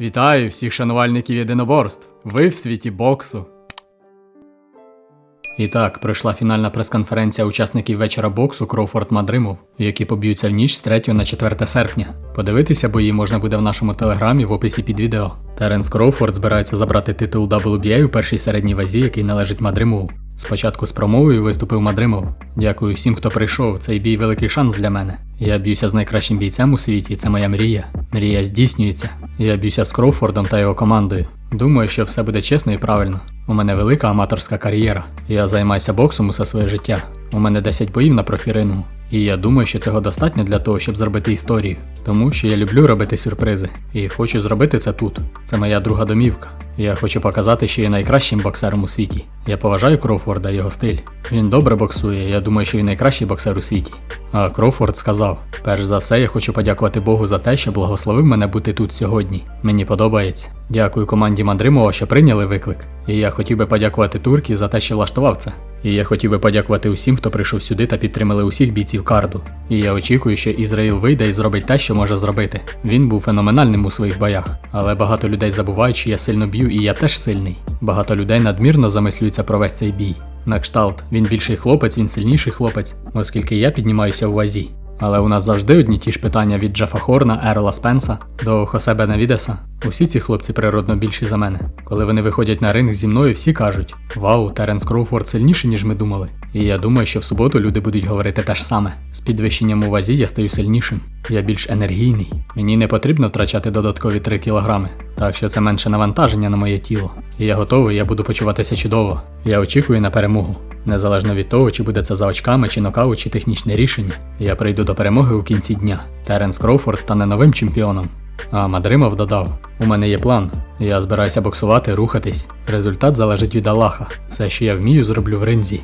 Вітаю всіх шанувальників єдиноборств. Ви в світі боксу. І так, пройшла фінальна прес-конференція учасників вечора боксу Кроуфорд Мадримов, які поб'ються в ніч з 3 на 4 серпня. Подивитися бої можна буде в нашому телеграмі в описі під відео. Теренс Кроуфорд збирається забрати титул WBA у першій середній вазі, який належить Мадримову. Спочатку з промовою виступив Мадримов. Дякую всім, хто прийшов. Цей бій великий шанс для мене. Я б'юся з найкращим бійцем у світі, це моя мрія. Мрія здійснюється. Я б'юся з Кроуфордом та його командою. Думаю, що все буде чесно і правильно. У мене велика аматорська кар'єра. Я займаюся боксом усе своє життя. У мене 10 боїв на профірингу. І я думаю, що цього достатньо для того, щоб зробити історію. Тому що я люблю робити сюрпризи. І хочу зробити це тут. Це моя друга домівка. Я хочу показати, що є найкращим боксером у світі. Я поважаю Кроуфорда його стиль. Він добре боксує, я думаю, що він найкращий боксер у світі. А Кроуфорд сказав: перш за все, я хочу подякувати Богу за те, що благословив мене бути тут сьогодні. Мені подобається. Дякую команді Мандримова, що прийняли виклик. І я хотів би подякувати Туркі за те, що влаштував це. І я хотів би подякувати усім, хто прийшов сюди та підтримали усіх бійців карду. І я очікую, що Ізраїл вийде і зробить те, що може зробити. Він був феноменальним у своїх боях, але багато людей забувають, що я сильно б'ю, і я теж сильний. Багато людей надмірно замислюються про весь цей бій. На кшталт, він більший хлопець, він сильніший хлопець, оскільки я піднімаюся у вазі. Але у нас завжди одні ті ж питання від Джефа Хорна, Ерла Спенса до Хосе Бенавідеса. Усі ці хлопці природно більші за мене. Коли вони виходять на ринг зі мною, всі кажуть: Вау, Теренс Кроуфорд сильніший, ніж ми думали. І я думаю, що в суботу люди будуть говорити те ж саме. З підвищенням у вазі я стаю сильнішим. Я більш енергійний. Мені не потрібно втрачати додаткові 3 кілограми. Так що це менше навантаження на моє тіло. Я готовий, я буду почуватися чудово. Я очікую на перемогу. Незалежно від того, чи буде це за очками, чи нокаут, чи технічне рішення, я прийду до перемоги у кінці дня. Теренс Кроуфорд стане новим чемпіоном. А Мадримов додав: У мене є план. Я збираюся боксувати, рухатись. Результат залежить від Аллаха. Все, що я вмію, зроблю в ринзі.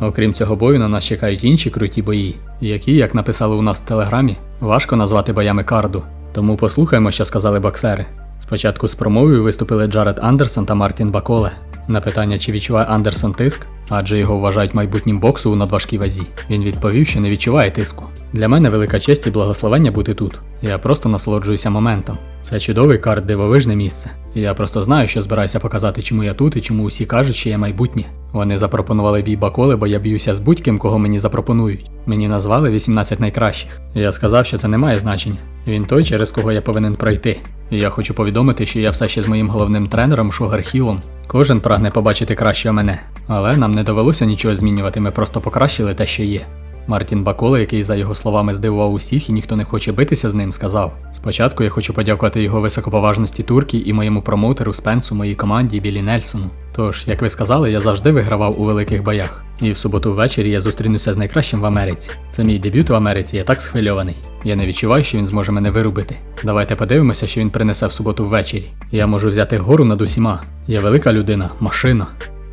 Окрім цього бою, на нас чекають інші круті бої, які, як написали у нас в телеграмі, важко назвати боями карду. Тому послухаємо, що сказали боксери. Спочатку з промовою виступили Джаред Андерсон та Мартін Баколе. На питання, чи відчуває Андерсон тиск, адже його вважають майбутнім боксу у надважкій вазі. Він відповів, що не відчуває тиску. Для мене велика честь і благословення бути тут. Я просто насолоджуюся моментом. Це чудовий карт, дивовижне місце. Я просто знаю, що збираюся показати, чому я тут і чому усі кажуть, що я майбутнє. Вони запропонували бій Баколи, бо я б'юся з будь-ким, кого мені запропонують. Мені назвали 18 найкращих. Я сказав, що це не має значення. Він той, через кого я повинен пройти. І я хочу повідомити, що я все ще з моїм головним тренером Шугар Хілом. Кожен прагне побачити краще мене. Але нам не довелося нічого змінювати, ми просто покращили те, що є. Мартін Бакола, який, за його словами, здивував усіх і ніхто не хоче битися з ним, сказав: Спочатку я хочу подякувати його високоповажності турки і моєму промоутеру Спенсу, моїй команді Білі Нельсону. Тож, як ви сказали, я завжди вигравав у великих боях. І в суботу ввечері я зустрінуся з найкращим в Америці. Це мій дебют в Америці, я так схвильований. Я не відчуваю, що він зможе мене вирубити. Давайте подивимося, що він принесе в суботу ввечері. Я можу взяти гору над усіма. Я велика людина, машина.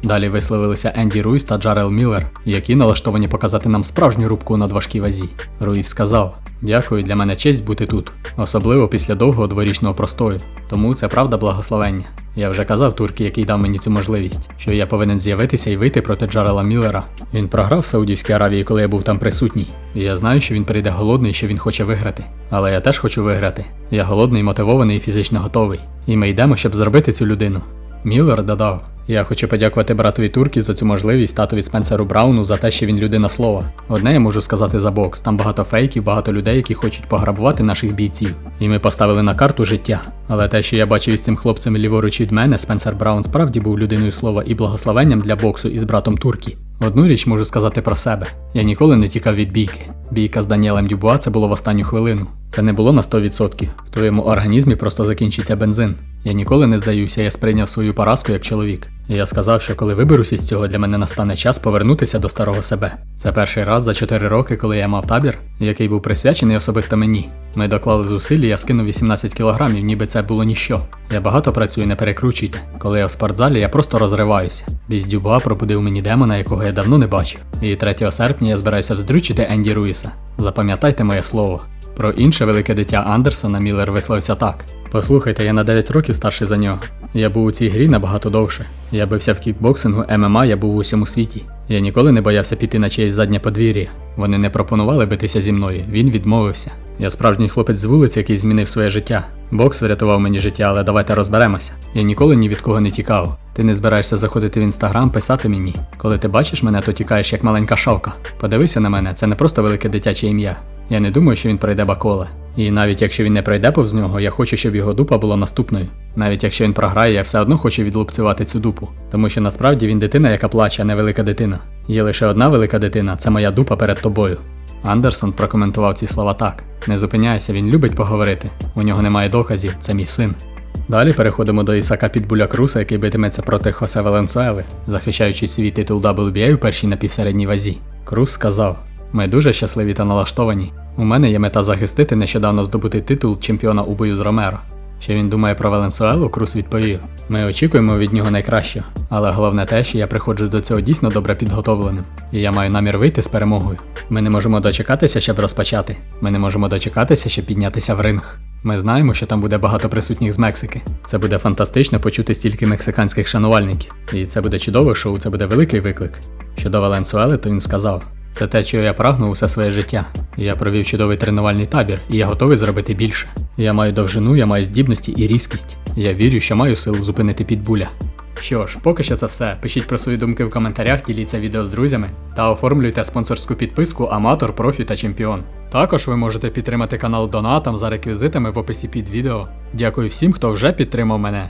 Далі висловилися Енді Руїс та Джарел Міллер, які налаштовані показати нам справжню рубку на важкій вазі. Руїс сказав: Дякую, для мене честь бути тут, особливо після довгого дворічного простою. Тому це правда благословення. Я вже казав турки, який дав мені цю можливість, що я повинен з'явитися і вийти проти Джарела Міллера. Він програв в Саудівській Аравії, коли я був там присутній. Я знаю, що він прийде голодний, що він хоче виграти. Але я теж хочу виграти. Я голодний, мотивований і фізично готовий. І ми йдемо, щоб зробити цю людину. Міллер додав: Я хочу подякувати братові Туркі за цю можливість, татові Спенсеру Брауну за те, що він людина слова. Одне я можу сказати за бокс: там багато фейків, багато людей, які хочуть пограбувати наших бійців. І ми поставили на карту життя. Але те, що я бачив із цим хлопцем ліворуч від мене, Спенсер Браун справді був людиною слова і благословенням для боксу із братом Туркі. Одну річ можу сказати про себе: я ніколи не тікав від бійки. Бійка з Даніелем Дюбуа це було в останню хвилину. Це не було на 100%. В твоєму організмі просто закінчиться бензин. Я ніколи не здаюся, я сприйняв свою поразку як чоловік. Я сказав, що коли виберусь із цього, для мене настане час повернутися до старого себе. Це перший раз за 4 роки, коли я мав табір, який був присвячений особисто мені. Ми доклали зусиль, я скинув 18 кілограмів, ніби це було ніщо. Я багато працюю, не перекручуйте. Коли я в спортзалі, я просто розриваюся. Біз Дюбуа пробудив мені демона, якого я давно не бачив. І 3 серпня я збираюся вздрючити Енді Руїса. Запам'ятайте моє слово. Про інше велике дитя Андерсона Міллер висловився так: Послухайте, я на 9 років старший за нього. Я був у цій грі набагато довше. Я бився в кікбоксингу, ММА, я був у усьому світі. Я ніколи не боявся піти на чиєсь заднє подвір'я. Вони не пропонували битися зі мною, він відмовився. Я справжній хлопець з вулиці, який змінив своє життя. Бокс врятував мені життя, але давайте розберемося. Я ніколи ні від кого не тікав. Ти не збираєшся заходити в інстаграм, писати мені. Коли ти бачиш мене, то тікаєш як маленька шавка. Подивися на мене, це не просто велике дитяче ім'я. Я не думаю, що він пройде баколе. І навіть якщо він не пройде повз нього, я хочу, щоб його дупа була наступною. Навіть якщо він програє, я все одно хочу відлупцювати цю дупу. Тому що насправді він дитина, яка плаче, а не велика дитина. Є лише одна велика дитина це моя дупа перед тобою. Андерсон прокоментував ці слова так: не зупиняйся, він любить поговорити. У нього немає доказів, це мій син. Далі переходимо до Ісака Підбуля Круса, який битиметься проти Хосе Валенсуели, захищаючи свій титул WBA у першій напівсередній вазі. Крус сказав: Ми дуже щасливі та налаштовані. У мене є мета захистити нещодавно здобутий титул чемпіона у бою з Ромеро. Що він думає про Валенсуелу, Крус відповів: Ми очікуємо від нього найкращого, але головне те, що я приходжу до цього дійсно добре підготовленим, і я маю намір вийти з перемогою. Ми не можемо дочекатися, щоб розпочати. Ми не можемо дочекатися, щоб піднятися в ринг. Ми знаємо, що там буде багато присутніх з Мексики. Це буде фантастично почути стільки мексиканських шанувальників. І це буде чудове шоу, це буде великий виклик. Щодо Валенсуели, то він сказав: це те, чого я прагнув усе своє життя. Я провів чудовий тренувальний табір, і я готовий зробити більше. Я маю довжину, я маю здібності і різкість. Я вірю, що маю силу зупинити підбуля. Що ж, поки що це все. Пишіть про свої думки в коментарях, діліться відео з друзями та оформлюйте спонсорську підписку Аматор, Профі та Чемпіон. Також ви можете підтримати канал донатом за реквізитами в описі під відео. Дякую всім, хто вже підтримав мене.